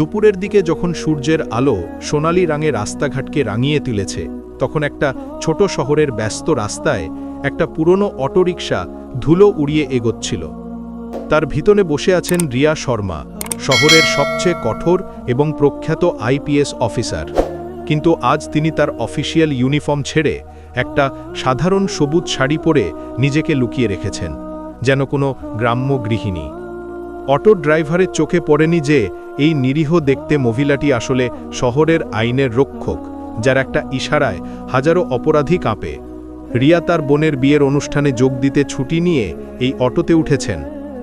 দুপুরের দিকে যখন সূর্যের আলো সোনালি রাঙে রাস্তাঘাটকে রাঙিয়ে তুলেছে, তখন একটা ছোট শহরের ব্যস্ত রাস্তায় একটা পুরনো অটোরিকশা ধুলো উড়িয়ে এগোচ্ছিল। তার ভিতরে বসে আছেন রিয়া শর্মা, শহরের সবচেয়ে কঠোর এবং প্রখ্যাত আইপিএস অফিসার। কিন্তু আজ তিনি তার অফিসিয়াল ইউনিফর্ম ছেড়ে একটা সাধারণ সবুজ শাড়ি পরে নিজেকে লুকিয়ে রেখেছেন, যেন কোনো গ্রাম্য গৃহিণী। অটো ড্রাইভারের চোখে পড়েনি যে, এই নিরীহ দেখতে মহিলাটি আসলে শহরের আইনের রক্ষক, যার একটা ইশারায় হাজারো অপরাধী কাঁপে। রিয়া তার বোনের বিয়ের অনুষ্ঠানে যোগ দিতে ছুটি নিয়ে এই অটোতে উঠেছেন।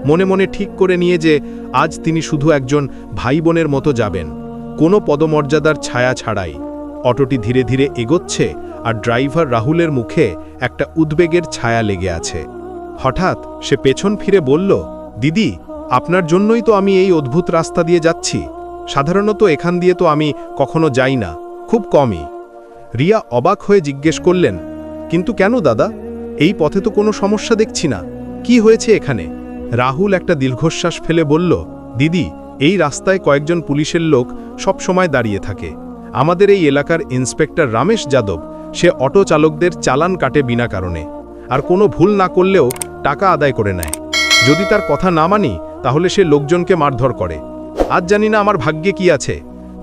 মনে মনে ঠিক করে নিয়ে যে, আজ তিনি শুধু একজন ভাই বোনের মতো যাবেন। কোনো পদমর্যাদার ছায়া ছাড়াই। অটোটি ধীরে ধীরে এগোচ্ছে আর ড্রাইভার রাহুলের মুখে একটা উদ্বেগের ছায়া লেগে আছে। হঠাৎ সে পেছন ফিরে বলল, দিদি আপনার জন্যই তো আমি এই অদ্ভুত রাস্তা দিয়ে যাচ্ছি। সাধারণত এখান দিয়ে তো আমি কখনো যাই না, খুব কমই। রিয়া অবাক হয়ে জিজ্ঞেস করলেন, কিন্তু কেন দাদা? এই পথে তো কোনো সমস্যা দেখছি না। কি হয়েছে এখানে? রাহুল একটা দীর্ঘশ্বাস ফেলে বলল, দিদি, এই রাস্তায় কয়েকজন পুলিশের লোক সব সময় দাঁড়িয়ে থাকে। আমাদের এই এলাকার ইন্সপেক্টর রামেশ যাদব, সে অটো চালকদের চালান কাটে বিনা কারণে। আর কোনো ভুল না করলেও টাকা আদায় করে নেয়। যদি তার কথা না মানি তাহলে সে লোকজনকে মারধর করে। আজ জানি না আমার ভাগ্যে কি আছে।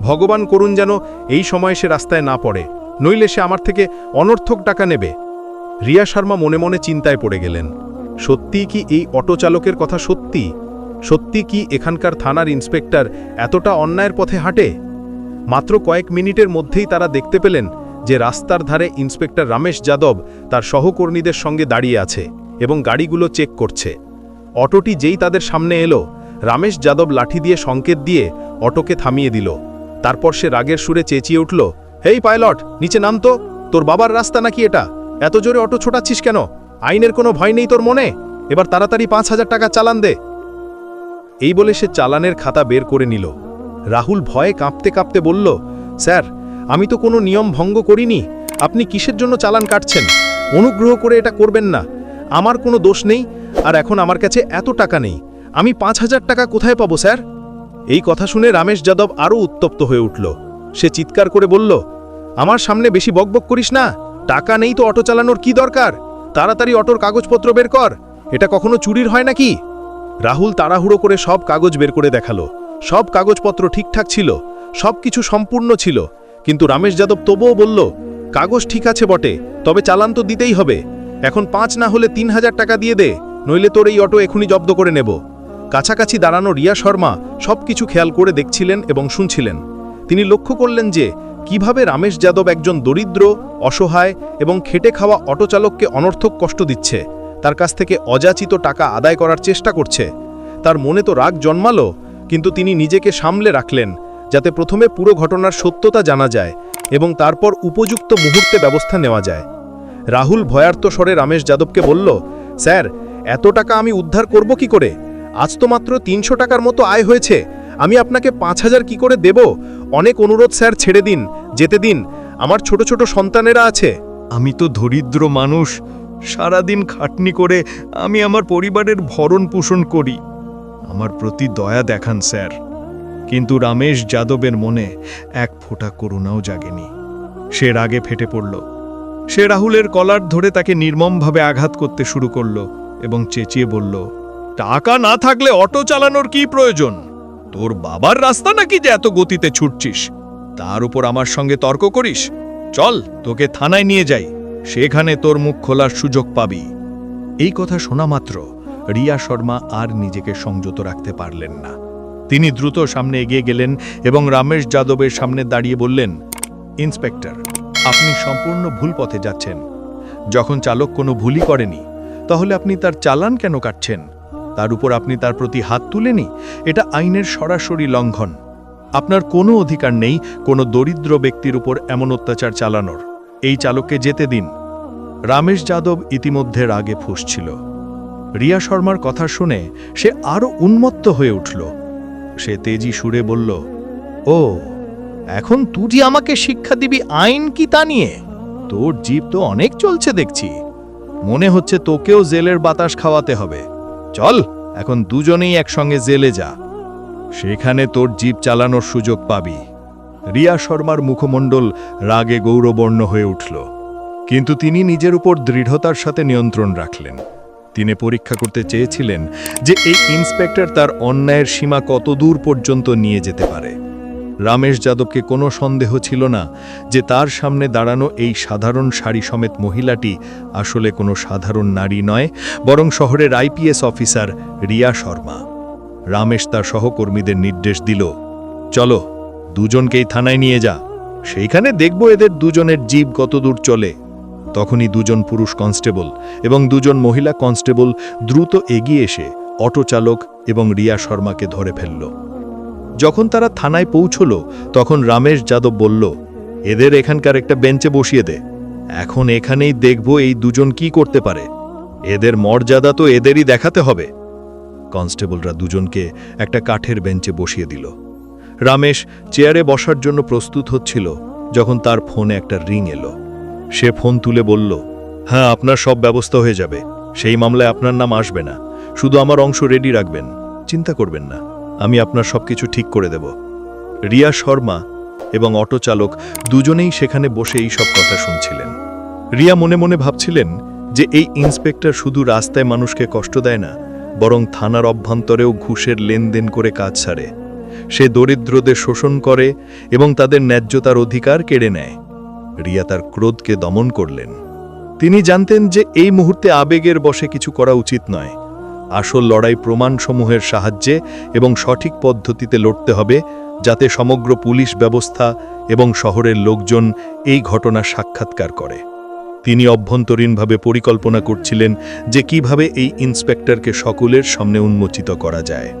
ভগবান করুন যেন এই সময় সে রাস্তায় না পড়ে, নইলে সে আমার থেকে অনর্থক টাকা নেবে। রিয়া শর্মা মনে মনে চিন্তায় পড়ে গেলেন। সত্যি কি এই অটো চালকের কথা সত্যি? সত্যি কি এখানকার থানার ইন্সপেক্টর এতটা অন্যায়ের পথে হাঁটে? মাত্র কয়েক মিনিটের মধ্যেই তারা দেখতে পেলেন যে রাস্তার ধারে ইন্সপেক্টর রমেশ যাদব তার সহকর্মীদের সঙ্গে দাঁড়িয়ে আছে এবং গাড়িগুলো চেক করছে। অটোটি যেই তাদের সামনে এলো, রামেশ যাদব লাঠি দিয়ে সংকেত দিয়ে অটোকে থামিয়ে দিল। তারপর সে রাগের সুরে চেঁচিয়ে উঠল, হেই পাইলট, নিচে নাম তো, তোর বাবার রাস্তা নাকি এটা? এত জোরে অটো ছোটাচ্ছিস কেন? আইনের কোনো ভয় নেই তোর মনে? এবার তাড়াতাড়ি পাঁচ হাজার টাকা চালান দে। এই বলে সে চালানের খাতা বের করে নিল। রাহুল ভয়ে কাঁপতে কাঁপতে বলল, স্যার, আমি তো কোনো নিয়ম ভঙ্গ করিনি। আপনি কিসের জন্য চালান কাটছেন? অনুগ্রহ করে এটা করবেন না। আমার কোনো দোষ নেই আর এখন আমার কাছে এত টাকা নেই। আমি পাঁচ হাজার টাকা কোথায় পাবো, স্যার? এই কথা শুনে রামেশ যাদব আরও উত্তপ্ত হয়ে উঠল। সে চিৎকার করে বলল, আমার সামনে বেশি বকবক করিস না। টাকা নেই তো অটো চালানোর কি দরকার? তাড়াতাড়ি অটোর কাগজপত্র বের কর। এটা কখনো চুরির হয় নাকি? রাহুল তাড়াহুড়ো করে সব কাগজ বের করে দেখাল। সব কাগজপত্র ঠিকঠাক ছিল সব কিছু সম্পূর্ণ ছিল। কিন্তু রামেশ যাদব তবুও বলল, কাগজ ঠিক আছে বটে, তবে চালান তো দিতেই হবে। এখন পাঁচ না হলে তিন হাজার টাকা দিয়ে দে। নইলে তোর এই অটো এখনই জব্দ করে নেব। কাছাকাছি দাঁড়ানো রিয়া শর্মা সবকিছু খেয়াল করে দেখছিলেন এবং শুনছিলেন। তিনি লক্ষ্য করলেন যে, কীভাবে রামেশ যাদব একজন দরিদ্র, অসহায় এবং খেটে খাওয়া অটোচালককে অনর্থক কষ্ট দিচ্ছে। তার কাছ থেকে অযাচিত টাকা আদায় করার চেষ্টা করছে। তার মনে তো রাগ জন্মালো, কিন্তু তিনি নিজেকে সামলে রাখলেন, যাতে প্রথমে পুরো ঘটনার সত্যতা জানা যায় এবং তারপর উপযুক্ত মুহূর্তে ব্যবস্থা নেওয়া যায়। রাহুল ভয়ার্ত স্বরে রামেশ যাদবকে বলল, স্যার এত টাকা আমি উদ্ধার করব কি করে? আজ তো মাত্র তিনশো টাকার মতো আয় হয়েছে। আমি আপনাকে পাঁচ হাজার কী করে দেব? অনেক অনুরোধ, স্যার, ছেড়ে দিন, যেতে দিন। আমার ছোট ছোট সন্তানেরা আছে। আমি তো দরিদ্র মানুষ। সারাদিন খাটনি করে আমি আমার পরিবারের ভরণ পোষণ করি। আমার প্রতি দয়া দেখান, স্যার। কিন্তু রামেশ যাদবের মনে এক ফোঁটা করুণাও জাগেনি। সে রাগে ফেটে পড়ল। সে রাহুলের কলার ধরে তাকে নির্মমভাবে আঘাত করতে শুরু করল। এবং চেঁচিয়ে বলল, টাকা না থাকলে অটো চালানোর কি প্রয়োজন? তোর বাবার রাস্তা নাকি যে এত গতিতে ছুটছিস? তার উপর আমার সঙ্গে তর্ক করিস? চল, তোকে থানায় নিয়ে যাই। সেখানে তোর মুখ খোলার সুযোগ পাবি এই কথা শোনা মাত্র রিয়া শর্মা আর নিজেকে সংযত রাখতে পারলেন না। তিনি দ্রুত সামনে এগিয়ে গেলেন এবং রামেশ যাদবের সামনে দাঁড়িয়ে বললেন, ইন্সপেক্টর, আপনি সম্পূর্ণ ভুল পথে যাচ্ছেন। যখন চালক কোনো ভুলই করেনি তাহলে আপনি তার চালান কেন কাটছেন? তার উপর আপনি তার প্রতি হাত তুলেনি এটা আইনের সরাসরি লঙ্ঘন। আপনার কোনো অধিকার নেই কোনো দরিদ্র ব্যক্তির উপর এমন অত্যাচার চালানোর। এই চালককে যেতে দিন। রামেশ যাদব ইতিমধ্যে রাগে ফুসছিল। রিয়া শর্মার কথা শুনে সে আরও উন্মত্ত হয়ে উঠল। সে তেজি সুরে বলল, ও, এখন তুই আমাকে শিক্ষা দিবি আইন কি তা নিয়ে? তোর জীব তো অনেক চলছে দেখছি। মনে হচ্ছে তোকেও জেলের বাতাস খাওয়াতে হবে। চল, এখন দুজনেই একসঙ্গে জেলে যা। সেখানে তোর জীব চালানোর সুযোগ পাবি। রিয়া শর্মার মুখমণ্ডল রাগে গৌরবর্ণ হয়ে উঠল। কিন্তু তিনি নিজের উপর দৃঢ়তার সাথে নিয়ন্ত্রণ রাখলেন। তিনি পরীক্ষা করতে চেয়েছিলেন যে এই ইন্সপেক্টর তার অন্যায়ের সীমা কত দূর পর্যন্ত নিয়ে যেতে পারে। রামেশ যাদবকে কোনো সন্দেহ ছিল না যে তার সামনে দাঁড়ানো এই সাধারণ শাড়ি সমেত মহিলাটি আসলে কোনো সাধারণ নারী নয়, বরং শহরের আইপিএস অফিসার রিয়া শর্মা। রামেশ তার সহকর্মীদের নির্দেশ দিল, চলো, দুজনকেই থানায় নিয়ে যা। সেইখানে দেখব এদের দুজনের জীব কত দূর চলে। তখনই দুজন পুরুষ কনস্টেবল এবং দুজন মহিলা কনস্টেবল দ্রুত এগিয়ে এসে অটো চালক এবং রিয়া শর্মাকে ধরে ফেলল। যখন তারা থানায় পৌঁছল, তখন রামেশ যাদব বলল, এদের এখানকার একটা বেঞ্চে বসিয়ে দে। এখন এখানেই দেখব এই দুজন কি করতে পারে। এদের মর্যাদা তো এদেরই দেখাতে হবে। কনস্টেবলরা দুজনকে একটা কাঠের বেঞ্চে বসিয়ে দিল। রামেশ চেয়ারে বসার জন্য প্রস্তুত হচ্ছিল, যখন তার ফোনে একটা রিং এলো। সে ফোন তুলে বলল হ্যাঁ আপনার সব ব্যবস্থা হয়ে যাবে। সেই মামলায় আপনার নাম আসবে না। শুধু আমার অংশ রেডি রাখবেন। চিন্তা করবেন না। আমি আপনার সবকিছু ঠিক করে দেব। রিয়া শর্মা এবং অটো চালক দুজনেই সেখানে বসে এই সব কথা শুনছিলেন। রিয়া মনে মনে ভাবছিলেন যে এই ইন্সপেক্টর শুধু রাস্তায় মানুষকে কষ্ট দেয় না, বরং থানার অভ্যন্তরেও ঘুষের লেনদেন করে কাজ ছাড়ে সে দরিদ্রদের শোষণ করে এবং তাদের ন্যায্যতার অধিকার কেড়ে নেয়। রিয়া তার ক্রোধকে দমন করলেন। তিনি জানতেন যে এই মুহূর্তে আবেগের বশে কিছু করা উচিত নয়। আসল লড়াই প্রমাণসমূহের সাহায্যে এবং সঠিক পদ্ধতিতে লড়তে হবে যাতে সমগ্র পুলিশ ব্যবস্থা এবং শহরের লোকজন এই ঘটনা সাক্ষাৎকার করে। তিনি অভ্যন্তরীণভাবে পরিকল্পনা করছিলেন যে কীভাবে এই ইন্সপেক্টরকে সকলের সামনে উন্মোচিত করা যায়।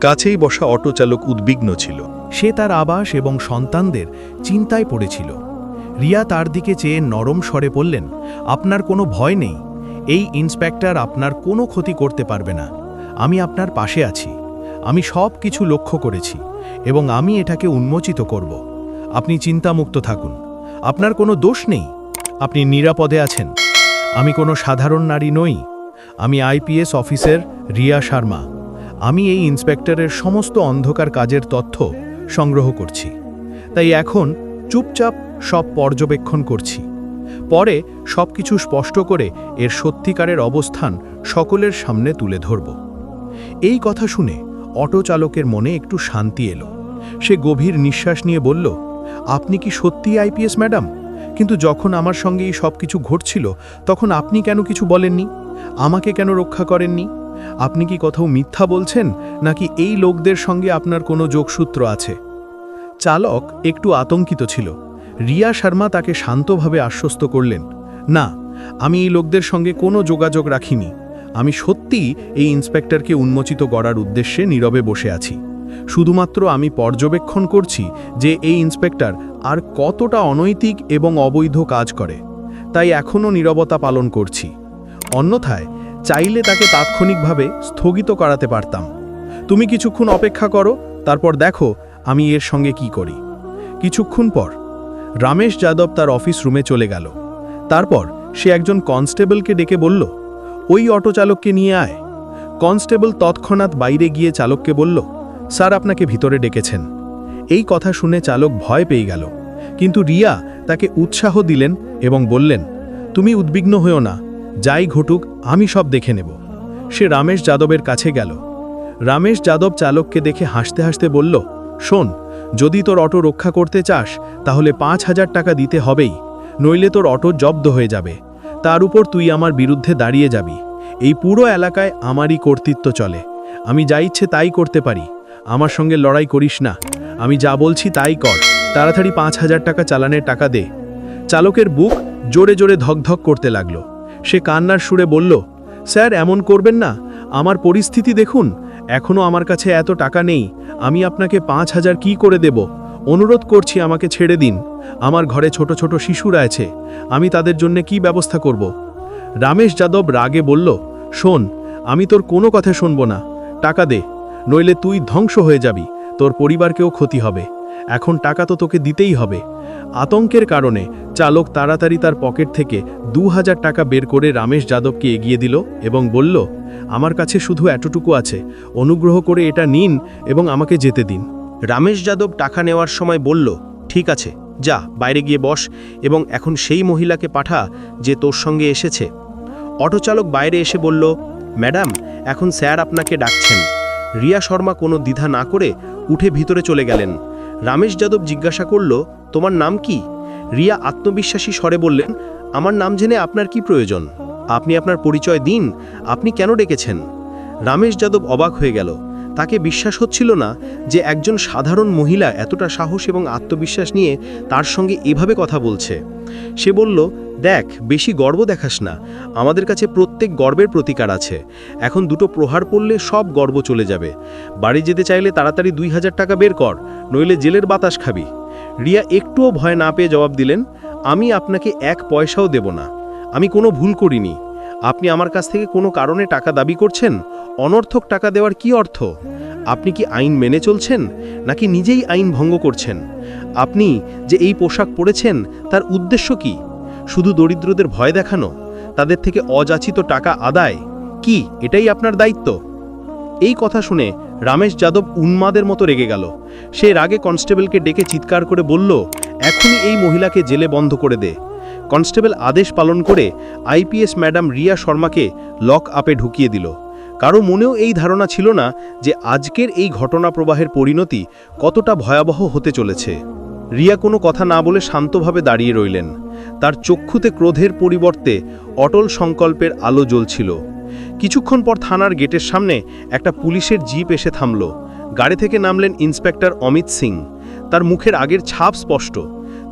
কাছেই বসা অটো চালক উদ্বিগ্ন ছিল। সে তার আবাস এবং সন্তানদের চিন্তায় পড়েছিল। রিয়া তার দিকে চেয়ে নরম স্বরে বললেন, আপনার কোনো ভয় নেই। এই ইন্সপেক্টর আপনার কোনো ক্ষতি করতে পারবে না। আমি আপনার পাশে আছি। আমি সব কিছু লক্ষ্য করেছি এবং আমি এটাকে উন্মোচিত করব। আপনি চিন্তামুক্ত থাকুন। আপনার কোনো দোষ নেই। আপনি নিরাপদে আছেন। আমি কোনো সাধারণ নারী নই। আমি আইপিএস অফিসের রিয়া শর্মা। আমি এই ইন্সপেক্টরের সমস্ত অন্ধকার কাজের তথ্য সংগ্রহ করছি। তাই এখন চুপচাপ সব পর্যবেক্ষণ করছি। পরে সব কিছু স্পষ্ট করে এর সত্যিকারের অবস্থান সকলের সামনে তুলে ধরব। এই কথা শুনে অটো চালকের মনে একটু শান্তি এলো। সে গভীর নিঃশ্বাস নিয়ে বলল, আপনি কি সত্যি আইপিএস ম্যাডাম? কিন্তু যখন আমার সঙ্গে এই সব কিছু ঘটছিল, তখন আপনি কেন কিছু বলেননি? আমাকে কেন রক্ষা করেননি? আপনি কি কোথাও মিথ্যা বলছেন, নাকি এই লোকদের সঙ্গে আপনার কোনো যোগসূত্র আছে? চালক একটু আতঙ্কিত ছিল। রিয়া শর্মা তাকে শান্তভাবে আশ্বস্ত করলেন, না, আমি এই লোকদের সঙ্গে কোনো যোগাযোগ রাখিনি। আমি সত্যিই এই ইন্সপেক্টরকে উন্মোচিত করার উদ্দেশ্যে নীরবে বসে আছি। শুধুমাত্র আমি পর্যবেক্ষণ করছি যে এই ইন্সপেক্টর আর কতটা অনৈতিক এবং অবৈধ কাজ করে। তাই এখনও নীরবতা পালন করছি। অন্যথায়, চাইলে তাকে তাৎক্ষণিকভাবে স্থগিত করাতে পারতাম। তুমি কিছুক্ষণ অপেক্ষা করো, তারপর দেখো আমি এর সঙ্গে কি করি। কিছুক্ষণ পর রামেশ যাদব তার অফিস রুমে চলে গেল। তারপর সে একজন কনস্টেবলকে ডেকে বলল, ওই অটো চালককে নিয়ে আয়। কনস্টেবল তৎক্ষণাৎ বাইরে গিয়ে চালককে বলল, স্যার, আপনাকে ভিতরে ডেকেছেন। এই কথা শুনে চালক ভয় পেয়ে গেল। কিন্তু রিয়া তাকে উৎসাহ দিলেন এবং বললেন, তুমি উদ্বিগ্ন হয়েও না, যাই ঘটুক, আমি সব দেখে নেব। সে রামেশ যাদবের কাছে গেল। রামেশ যাদব চালককে দেখে হাসতে হাসতে বলল, শোন যদি তোর অটো রক্ষা করতে চাস, তাহলে পাঁচ হাজার টাকা দিতে হবেই, নইলে তোর অটো জব্দ হয়ে যাবে। তার উপর তুই আমার বিরুদ্ধে দাঁড়িয়ে যাবি। এই পুরো এলাকায় আমারই কর্তৃত্ব চলে। আমি যা ইচ্ছে তাই করতে পারি। আমার সঙ্গে লড়াই করিস না। আমি যা বলছি তাই কর। তাড়াতাড়ি পাঁচ হাজার টাকা চালানের টাকা দে। চালকের বুক জোরে জোরে ধকধক করতে লাগল। সে কান্নার সুরে বলল, স্যার, এমন করবেন না। আমার পরিস্থিতি দেখুন এখনও আমার কাছে এত টাকা নেই, আমি আপনাকে পাঁচ হাজার কি করে দেব? অনুরোধ করছি আমাকে ছেড়ে দিন। আমার ঘরে ছোট ছোট শিশুরা আছে, আমি তাদের জন্য কি ব্যবস্থা করব? রামেশ যাদব রাগে বলল, শোন, আমি তোর কোনো কথা শুনব না, টাকা দে, নইলে তুই ধ্বংস হয়ে যাবি, তোর পরিবারকেও ক্ষতি হবে। এখন টাকা তো তোকে দিতেই হবে। আতঙ্কের কারণে চালক তাড়াতাড়ি তার পকেট থেকে দু হাজার টাকা বের করে রামেশ যাদবকে এগিয়ে দিল এবং বলল, আমার কাছে শুধু এতটুকু আছে, অনুগ্রহ করে এটা নিন এবং আমাকে যেতে দিন। রামেশ যাদব টাকা নেওয়ার সময় বলল, ঠিক আছে, যা, বাইরে গিয়ে বস এবং এখন সেই মহিলাকে পাঠা যে তোর সঙ্গে এসেছে। অটোচালক বাইরে এসে বলল, ম্যাডাম, এখন স্যার আপনাকে ডাকছেন। রিয়া শর্মা কোনো দ্বিধা না করে উঠে ভিতরে চলে গেলেন। রমেশ যাদব জিজ্ঞাসা করল, তোমার নাম কি? রিয়া আত্মবিশ্বাসী স্বরে বললেন, আমার নাম জেনে আপনার কি প্রয়োজন? আপনি আপনার পরিচয় দিন, আপনি কেন ডেকেছেন? রামেশ যাদব অবাক হয়ে গেল তাকে বিশ্বাস হচ্ছিল না যে একজন সাধারণ মহিলা এতটা সাহস এবং আত্মবিশ্বাস নিয়ে তার সঙ্গে এভাবে কথা বলছে। সে বলল, দেখ, বেশি গর্ব দেখাস না। আমাদের কাছে প্রত্যেক গর্বের প্রতিকার আছে। এখন দুটো প্রহার পড়লে সব গর্ব চলে যাবে। বাড়ি যেতে চাইলে তাড়াতাড়ি দুই হাজার টাকা বের কর, নইলে জেলের বাতাস খাবি। রিয়া একটুও ভয় না পেয়ে জবাব দিলেন, আমি আপনাকে এক পয়সাও দেব না। আমি কোনো ভুল করিনি। আপনি আমার কাছ থেকে কোনো কারণে টাকা দাবি করছেন? অনর্থক টাকা দেওয়ার কি অর্থ? আপনি কি আইন মেনে চলছেন, নাকি নিজেই আইন ভঙ্গ করছেন? আপনি যে এই পোশাক পরেছেন, তার উদ্দেশ্য কি? শুধু দরিদ্রদের ভয় দেখানো, তাদের থেকে অযাচিত টাকা আদায়, কি এটাই আপনার দায়িত্ব? এই কথা শুনে রামেশ যাদব উন্মাদের মতো রেগে গেল। সে রাগে কনস্টেবলকে ডেকে চিৎকার করে বলল, এখনই এই মহিলাকে জেলে বন্ধ করে দে। কনস্টেবল আদেশ পালন করে আইপিএস ম্যাডাম রিয়া শর্মাকে লক আপে ঢুকিয়ে দিল। কারও মনেও এই ধারণা ছিল না যে আজকের এই ঘটনা প্রবাহের পরিণতি কতটা ভয়াবহ হতে চলেছে। রিয়া কোনো কথা না বলে শান্তভাবে দাঁড়িয়ে রইলেন। তার চক্ষুতে ক্রোধের পরিবর্তে অটল সংকল্পের আলো জ্বলছিল। কিছুক্ষণ পর থানার গেটের সামনে একটা পুলিশের জিপ এসে থামল। গাড়ি থেকে নামলেন ইন্সপেক্টর অমিত সিং। তার মুখের আগের ছাপ স্পষ্ট।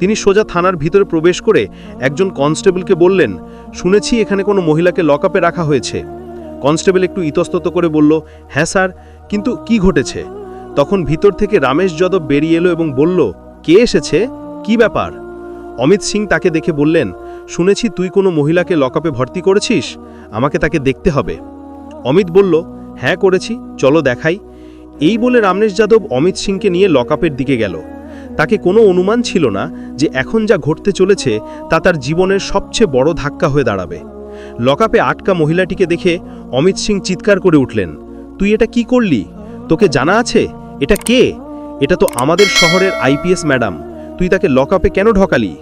তিনি সোজা থানার ভিতরে প্রবেশ করে একজন কনস্টেবলকে বললেন, শুনেছি এখানে কোনো মহিলাকে লকআপে রাখা হয়েছে। কনস্টেবল একটু ইতস্তত করে বলল হ্যাঁ স্যার, কিন্তু কি ঘটেছে? তখন ভিতর থেকে রামেশ যাদব বেরিয়ে এলো এবং বলল, কে এসেছে? কি ব্যাপার? অমিত সিং তাকে দেখে বললেন, শুনেছি তুই কোনো মহিলাকে লকআপে ভর্তি করেছিস? আমাকে তাকে দেখতে হবে। অমিত বলল হ্যাঁ করেছি, চলো দেখাই। এই বলে রামনেশ যাদব অমিত সিংকে নিয়ে লকআপের দিকে গেল। তাকে কোনো অনুমান ছিল না যে এখন যা ঘটতে চলেছে তা তার জীবনের সবচেয়ে বড় ধাক্কা হয়ে দাঁড়াবে। লকআপে আটকা মহিলাটিকে দেখে অমিত সিং চিৎকার করে উঠলেন, তুই এটা কি করলি? তোকে জানা আছে? এটা কে? এটা তো আমাদের শহরের আইপিএস ম্যাডাম। তুই তাকে লকআপে কেন ঢকালি?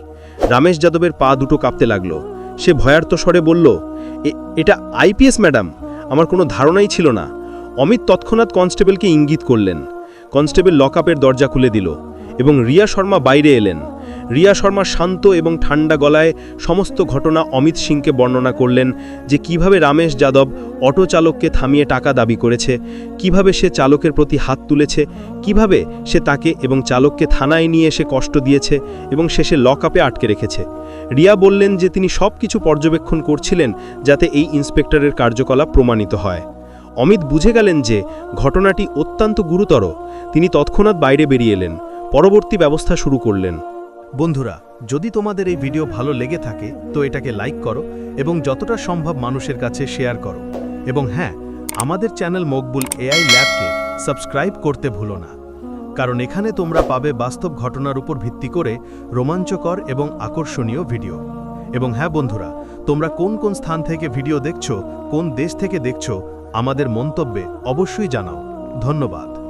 রামেশ যাদবের পা দুটো কাঁপতে লাগল। সে ভয়ার্ত স্বরে বলল, "এ- এটা আইপিএস ম্যাডাম। আমার কোনো ধারণাই ছিল না। অমিত তৎক্ষণাৎ কনস্টেবলকে ইঙ্গিত করলেন। কনস্টেবল লকআপের দরজা খুলে দিল এবং রিয়া শর্মা বাইরে এলেন। রিয়া শর্মা শান্ত এবং ঠান্ডা গলায় সমস্ত ঘটনা অমিত সিংকে বর্ণনা করলেন যে কীভাবে রামেশ যাদব অটো চালককে থামিয়ে টাকা দাবি করেছে, কীভাবে সে চালকের প্রতি হাত তুলেছে, কীভাবে সে তাকে এবং চালককে থানায় নিয়ে এসে কষ্ট দিয়েছে এবং শেষে লকআপে আটকে রেখেছে। রিয়া বললেন যে তিনি সব কিছু পর্যবেক্ষণ করছিলেন যাতে এই ইন্সপেক্টরের কার্যকলাপ প্রমাণিত হয়। অমিত বুঝে গেলেন যে ঘটনাটি অত্যন্ত গুরুতর। তিনি তৎক্ষণাৎ বাইরে বেরিয়ে এলেন। পরবর্তী ব্যবস্থা শুরু করলেন। বন্ধুরা, যদি তোমাদের এই ভিডিও ভালো লেগে থাকে, তো এটাকে লাইক করো এবং যতটা সম্ভব মানুষের কাছে শেয়ার করো। এবং হ্যাঁ আমাদের চ্যানেল মকবুল এআই ল্যাবকে সাবস্ক্রাইব করতে ভুলো না। কারণ এখানে তোমরা পাবে বাস্তব ঘটনার উপর ভিত্তি করে রোমাঞ্চকর এবং আকর্ষণীয় ভিডিও। এবং হ্যাঁ বন্ধুরা, তোমরা কোন কোন স্থান থেকে ভিডিও দেখছ, কোন দেশ থেকে দেখছ, আমাদের মন্তব্যে অবশ্যই জানাও। ধন্যবাদ।